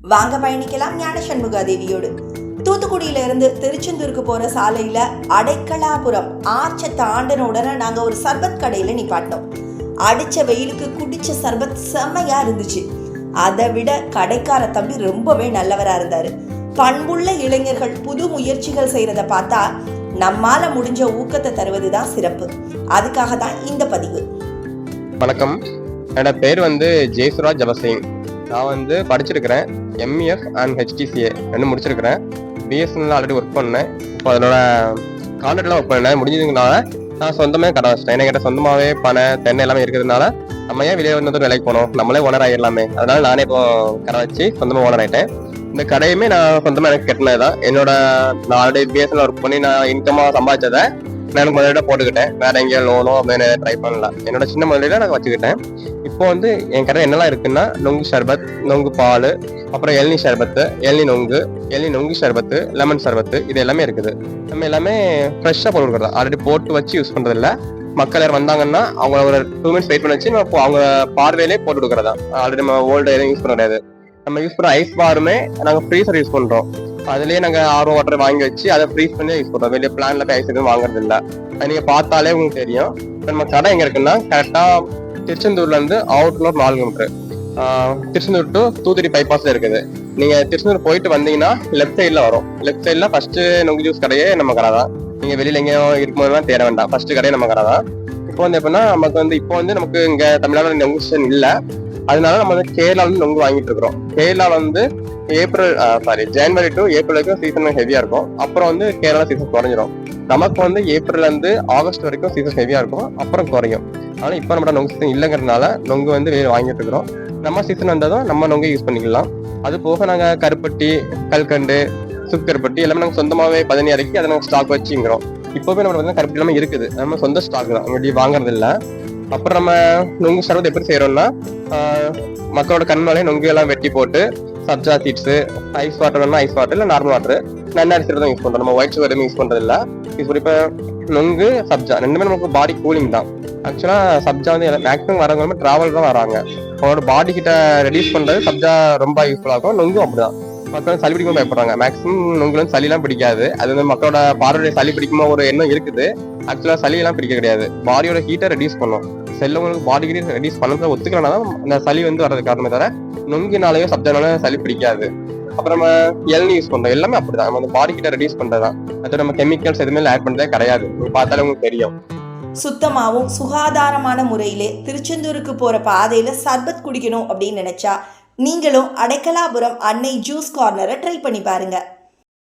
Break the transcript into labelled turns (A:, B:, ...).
A: வாங்க பயணிக்கலாம் ஞான சண்முகா தேவியோடு. தூத்துக்குடியில இருந்து திருச்செந்தூருக்கு போற சாலையில அடைக்கலாபுரம் ஆர்ச்ச தாண்டின உடனே நாங்க ஒரு சர்பத் கடையில நிப்பாட்டோம். அடிச்ச வெயிலுக்கு குடிச்ச சர்பத் செம்மையா இருந்துச்சு. அதை விட கடைக்கார தம்பி ரொம்பவே நல்லவரா இருந்தாரு. பண்புள்ள இளைஞர்கள் புது முயற்சிகள் செய்யறத பார்த்தா நம்மால முடிஞ்ச ஊக்கத்தை தருவதுதான் சிறப்பு. அதுக்காக தான் இந்த பதிவு.
B: வணக்கம். என்னோட பேர் வந்து ஜெயசுராஜ் ஜபசிங் நான் வந்து படிச்சிருக்கிறேன் எம்இஎஃப் அண்ட் ஹெச்டிசிஏ ரெண்டு முடிச்சிருக்கிறேன். பிஎஸ்என்எல் ஆல்ரெடி ஒர்க் பண்ணேன். இப்போ அதனோட கான்ட்ராக்ட்லாம் ஒர்க் பண்ணேன். முடிஞ்சதுனால நான் சொந்தமே கடை வச்சிட்டேன். என்கிட்ட சொந்தமாகவே பனை தென்னை எல்லாமே இருக்கிறதுனால நம்ம ஏன் வெளியே வந்து வேலைக்கு போனோம் நம்மளே ஓனர் ஆகிடலாமே அதனால நானே இப்போ கடை வச்சு சொந்தமாக ஓனர் ஆகிட்டேன் இந்த கடையுமே நான் சொந்தமாக எனக்கு கட்டினது தான் என்னோட நான் ஆல்ரெடி பிஎஸ்என்எல் ஒர்க் பண்ணி நான் இன்கமாக சம்பாதிச்சதை நான் எனக்கு போட்டுக்கிட்டேன். வேற எங்கேயும் லோனோ அப்படின்னு ட்ரை பண்ணல என்னோட சின்ன முதலீட நான் வச்சுக்கிட்டேன். இப்போ வந்து என் கடை என்னெல்லாம் இருக்குன்னா நொங்கு ஷர்பத் நொங்கு பால் அப்புறம் எள்நி ஷர்பத்து எள்நி நொங்கு எள்நி நொங்கு ஷர்பத்து லெமன் ஷர்பத்து இது எல்லாமே இருக்குது. நம்ம எல்லாமே ஃப்ரெஷ்ஷாக போட்டு கொடுக்குறோம் ஆல்ரெடி போட்டு வச்சு யூஸ் பண்ணுறதில்ல மக்கள் யார் வந்தாங்கன்னா அவங்க ஒரு டூ மினிட்ஸ் வெயிட் பண்ணி வச்சு நம்ம அவங்க பார்வையிலே போட்டு கொடுக்குறதா. ஆல்ரெடி நம்ம ஓல்டு எதுவும் யூஸ் பண்ண கிடையாது. நம்ம யூஸ் பண்ணுற ஐஸ் பாருமே நாங்கள் ஃப்ரீசர் யூஸ் பண்ணுறோம் அதுலயே நாங்க ஆர்வம் வாட்டர் வாங்கி வச்சு அதை ஃப்ரீஸ் பண்ணி யூஸ் பண்றோம். வெளியே பிளான்ல போய் ஐஸ் எதுவும் வாங்குறது இல்ல அது நீங்க பார்த்தாலே உங்களுக்கு தெரியும். இப்ப நம்ம கடை எங்க இருக்குன்னா கரெக்டா திருச்செந்தூர்ல இருந்து அவுட்ல ஒரு நாலு கிலோமீட்டர் திருச்செந்தூர் டு தூத்துக்குடி பைபாஸ்ல இருக்குது. நீங்க திருச்செந்தூர் போயிட்டு வந்தீங்கன்னா லெஃப்ட் சைட்ல வரும். லெஃப்ட் சைட்ல ஃபர்ஸ்ட் நொங்கு ஜூஸ் கடையே நம்ம கடை தான். நீங்க வெளியில எங்கேயும் இருக்கும்போதுலாம் தேட வேண்டாம். ஃபர்ஸ்ட் கடையே நம்ம கடை தான். இப்போ வந்து எப்படின்னா நமக்கு வந்து இப்போ வந்து நமக்கு இங்க தமிழ்நாடு நொங்கு இல்லை. அதனால நம்ம வந்து கேரளால இருந்து நொங்கு வாங்கிட்டு இருக்கிறோம். கேரளா வந்து April sorry January to April வரைக்கும் சீசன் ஹெவியா இருக்கும். அப்புறம் வந்து கேரளா சீசன் குறைஞ்சிரும். நமக்கு வந்து ஏப்ரல்ல இருந்து ஆகஸ்ட் வரைக்கும் சீசன் ஹெவியா இருக்கும். அப்புறம் குறையும். ஆனா இப்போ நம்ம நொங்கு சீசன் இல்லைங்கிறதுனால நொங்கு வந்து வெளியே வாங்கிட்டு இருக்கிறோம். நம்ம சீசன் வந்ததும் நம்ம நொங்கு யூஸ் பண்ணிக்கலாம். அது போக நாங்க கருப்பட்டி கல்கண்டு சுக்கருப்பட்டி எல்லாமே நாங்கள் சொந்தமாகவே பதினி இறக்கி அதை நாங்கள் ஸ்டாக் வச்சுங்கிறோம். இப்போவே நம்ம பார்த்தீங்கன்னா கருப்பட்டி எல்லாமே இருக்குது. நம்ம சொந்த ஸ்டாக் தான். அங்கே வாங்குறது இல்லை அப்புறம் நம்ம நொங்கு சர்வத்தை எப்படி செய்யறோம்னா ஆஹ் மக்களோட கண்மாலே நொங்கு எல்லாம் வெட்டி போட்டு சப்ஜா சீட்ஸ் ஐஸ் வாட்டர் வேணா ஐஸ் வாட்டர் இல்லை நார்மல் வாட்டர் நன்னாரி சீட் தான் யூஸ் பண்றோம். நம்ம ஒயிட் சுகர் எதுவும் யூஸ் பண்றது இல்லை. இப்படி இப்போ நொங்கு சப்ஜா ரெண்டுமே நமக்கு பாடி கூலிங் தான். ஆக்சுவலா சப்ஜா வந்து மேக்ஸிமம் வரவங்க டிராவல் தான் வராங்க. அவங்களோட பாடி கிட்ட ரெடியூஸ் பண்றது சப்ஜா ரொம்ப யூஸ்ஃபுல்லாக இருக்கும் நொங்கும் அப்படிதான். மக்கள் சளி பிடிக்கும் பயப்படுறாங்க. மேக்ஸிமம் உங்களுக்கு வந்து சளிலாம் பிடிக்காது. அது வந்து மக்களோட பார்வையோட சளி பிடிக்குமா ஒரு எண்ணம் இருக்குது. ஆக்சுவலா சளி எல்லாம் பிடிக்க கிடையாது. பாடியோட ஹீட்டை ரெடியூஸ் பண்ணும். செல்லவங்களுக்கு பாடி ஹீட் ரெடியூஸ் பண்ணதை ஒத்துக்கலாம் தான் அந்த சளி வந்து வர்றது காரணமே தவிர நொங்கினாலேயோ சப்ஜானாலே சளி பிடிக்காது. அப்புறம் நம்ம எல்னி யூஸ் பண்றோம். எல்லாமே அப்படிதான். நம்ம பாடி கிட்ட ரெடியூஸ் பண்றதுதான். அது நம்ம கெமிக்கல்ஸ் எதுவுமே ஆட் பண்றதே கிடையாது. பார்த்தாலே உங்களுக்கு தெரியும்.
A: சுத்தமாகவும் சுகாதாரமான முறையிலே திருச்செந்தூருக்கு போற பாதையில சர்பத் குடிக்கணும் அப்படின்னு நினைச்சா நீங்களும் அடைக்கலாபுரம் அன்னை ஜூஸ் கார்னரை ட்ரை பண்ணி பாருங்கள்